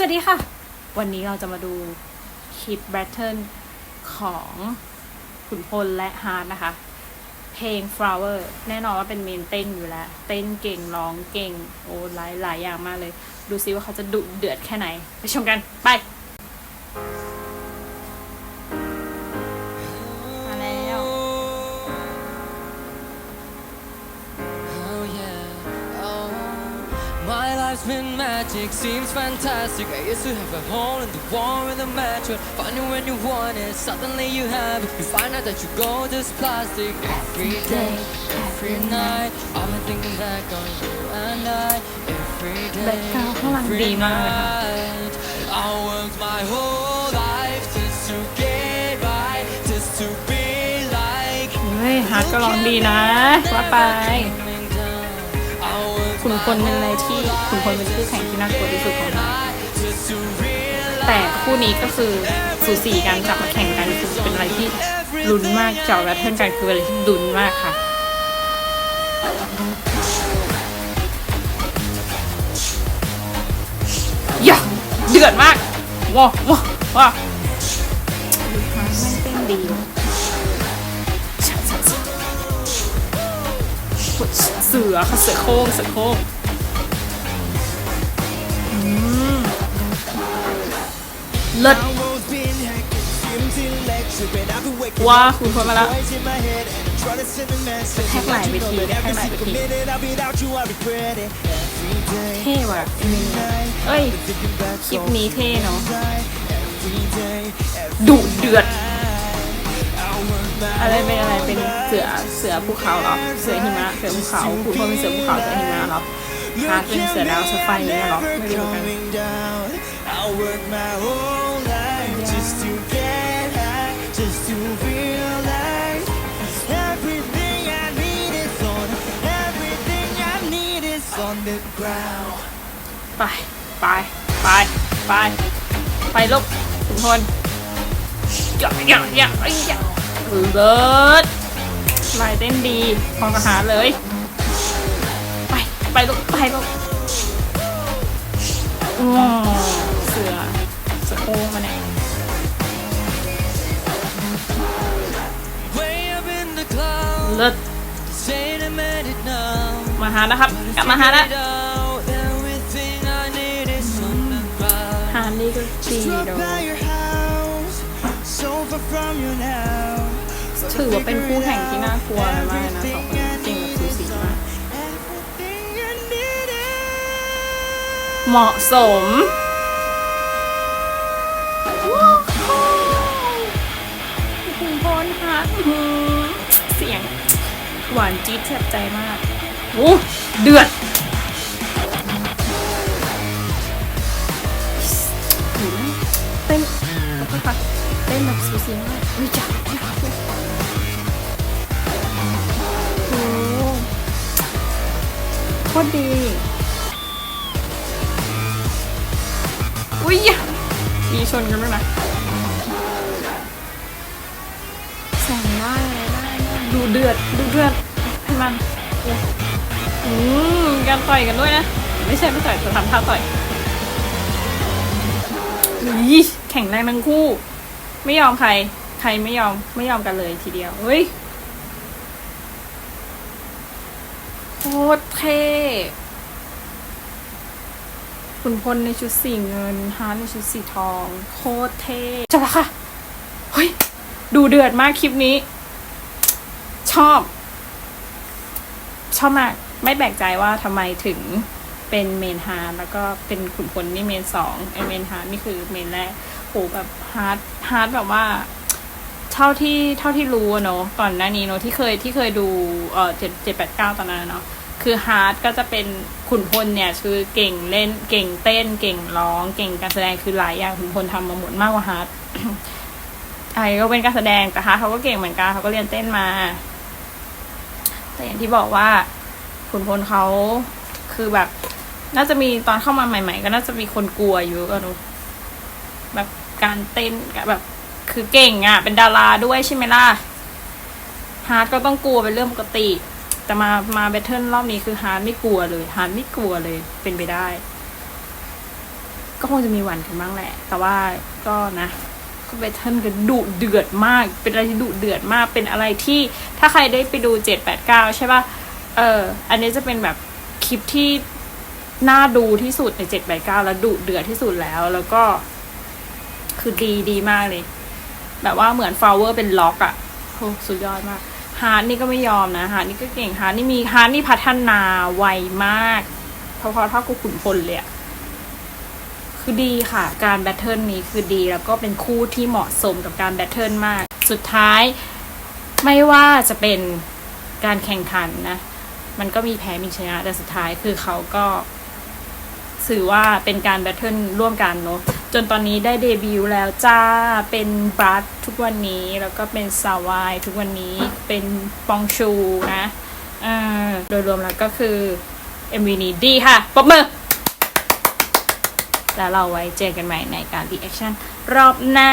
สวัสดีค่ะ วันนี้เราจะมาดูคลิปแบทเทิลของขุนพลและฮาร์ดนะคะ เพลง flower แน่นอนว่าเป็นเมนเต้นอยู่แล้ว เต้นเก่งร้องเก่ง โอ้หลายหลายอย่างมากเลย ดูซิว่าเขาจะดุเดือดแค่ไหน ไปชมกัน ไป My life's been magic, seems fantastic I used to have a hole in the wall with a match But find it when you want it, suddenly you have it You find out that you go just plastic Every day, every night I've been thinking back on you and I Every day, แบ็คกราวด์ข้างหลัง every ดีมากเลยค่ะ night I worked my whole life just to get by Just to be like เฮ้ยฮาร์ดก็ร้องดีนะ ว่าไป ขุนพลเป็นอะไรที่ขุนพลเป็นคู่แข่งที่น่ากลัวที่สุดของเราแต่คู่นี้ก็คือสูสีกันจับมาแข่งกันคือเป็นอะไรที่ลุ้นมากเจาะแบทเทิลกันคืออะไรที่ลุ้นมากค่ะอย่าเดือดมากว้าวว้าวว้าวลูกค้าแม่เต้นดี เสือค่ะเสือโค้งเสือโค้งเลิศว้าคุณพลมาแล้วแท็กหลายเวทีแท็กหลายเวทีเท่ว่ะเอ้ย คลิปนี้เท่เนาะดุเดือด อะไรเป็นอะไรเป็นเสือเสือภูเขาเหรอเสือหิมะเสือภูเขาคุณพ่อเป็นเสือภูเขาเสือหิมะเหรอฮาร์ดเป็นเสือดาวเสือไฟเนี่ยเหรอไม่รู้เหมือนกันไปไปไปไปไปลูกทุกคนอย่าอย่าอย่าอย่า เลิศลายเต้นดีพอกระหาเลย ไป ไปลูก ไปลูกอืมเสือเสือโค้งมาเนี่ย Way up in the clouds เลิศ Say I made it now มาหานะครับ กลับมาหาแล้ว Everything I need is on the ground หานี่ก็ดี Drop เด by your ถือว่าเป็นคู่แข่งที่น่ากลัวมากนะสองคนจริงแบบสูสีมากเหมาะสมคุณพลคะอื้อหือเสียง หวานจี๊ดแทบใจมากโอ้เดือดเต้นขอโทษค่ะเต้นแบบสูสีมากวิจัก ตรดี อุ้ยมีชนกันด้วยนะแสงได้ได้ได้ดูเดือดดูเดือดให้มันอืมการต่อยกันด้วยนะ ไม่ใช่ไม่ต่อยจะทำท่าต่อยอีแข่งแรงทั้งคู่ ไม่ยอมใคร ใครไม่ยอมไม่ยอมกันเลยทีเดียวเฮ้ย โค ตรเท่ขุนพลในชุดสีเงินฮาร์ดในชุดสีทอง โคตรเท่จบแล้วค่ะ เฮ้ย ดูเดือดมากคลิปนี้ ชอบ ชอบมาก ไม่แปลกใจว่าทำไมถึงเป็นเมนฮาร์ดแล้วก็เป็นขุนพลนี่เมนสองไอเมนฮาร์ดนี่คือเมนแรกโหแบบฮาร์ดฮาร์ดแบบว่า ท่าที่เท่าที่รู้เนาะก่อนหน้านี้เนาะที่เคยที่เคยดูเออเจ็ดเจ็ดแปดเก้าตอนนั้นเนาะคือฮาร์ดก็จะเป็นขุนพลเนี่ยคือเก่งเล่นเก่งเต้นเก่งร้อง เก่งการแสดงคือหลายอย่างขุนพลทำมาหมดมากกว่าฮาร์ดไอ้ก็เป็นการแสดงแต่ฮาร์ดเขาก็เก่งเหมือนกันเขาก็เรียนเต้นมา แต่อย่างที่บอกว่าขุนพลเขาคือแบบ น่าจะมีตอนเข้ามาใหม่ ๆ ก็น่าจะมีคนกลัวอยู่อะเนาะแบบการเต้นแบบ คือเก่งอะ่ะ เป็นดาราด้วยใช่ไหมล่ะ ฮาร์ดก็ต้องกลัวเป็นเรื่องปกติ แต่มามาแบทเทิลรอบนี้คือฮาร์ดไม่กลัวเลย ฮาร์ดไม่กลัวเลย เป็นไปได้ ก็คงจะมีหวันกันบ้างแหละ แต่ว่าก็นะก็แบทเทิลกันดุเดือดมาก เป็นอะไรที่ดุเดือดมาก เป็นอะไรที่ถ้าใครได้ไปดูเจ็ดแปดเก้าใช่ป่ะ เออ อันนี้จะเป็นแบบคลิปที่น่าดูที่สุดในเจ็ดแปดเก้าแล้วดุเดือดที่สุดแล้ว แล้วก็คือดีดีมากเลย แบบว่าเหมือนฟลาวเวอร์เป็นล็อกอะโหสุดยอดมากฮาร์ดนี่ก็ไม่ยอมนะฮาร์ดนี่ก็เก่งฮาร์ดนี่มีฮาร์ดนี่พัฒนาไวมากพอๆเท่ากับขุนพลเลยอะคือดีค่ะ การแบทเทิลนี้คือดีแล้วก็เป็นคู่ที่เหมาะสมกับการแบทเทิลมาก สุดท้ายไม่ว่าจะเป็นการแข่งขันนะ มันก็มีแพ้มีชนะแต่สุดท้ายคือเขาก็ถือว่าเป็นการแบทเทิลร่วมกันเนอะ จนตอนนี้ได้เดบิวต์แล้วจ้า เป็นบรัดทุกวันนี้ แล้วก็เป็นสาวายทุกวันนี้ เป็นปองชูนะเอ่อโดยรวมแล้วก็คือ MV นี้ดีค่ะปบมือ แล้วเราไว้เจอกันใหม่ในการดีแอคชั่นรอบหน้า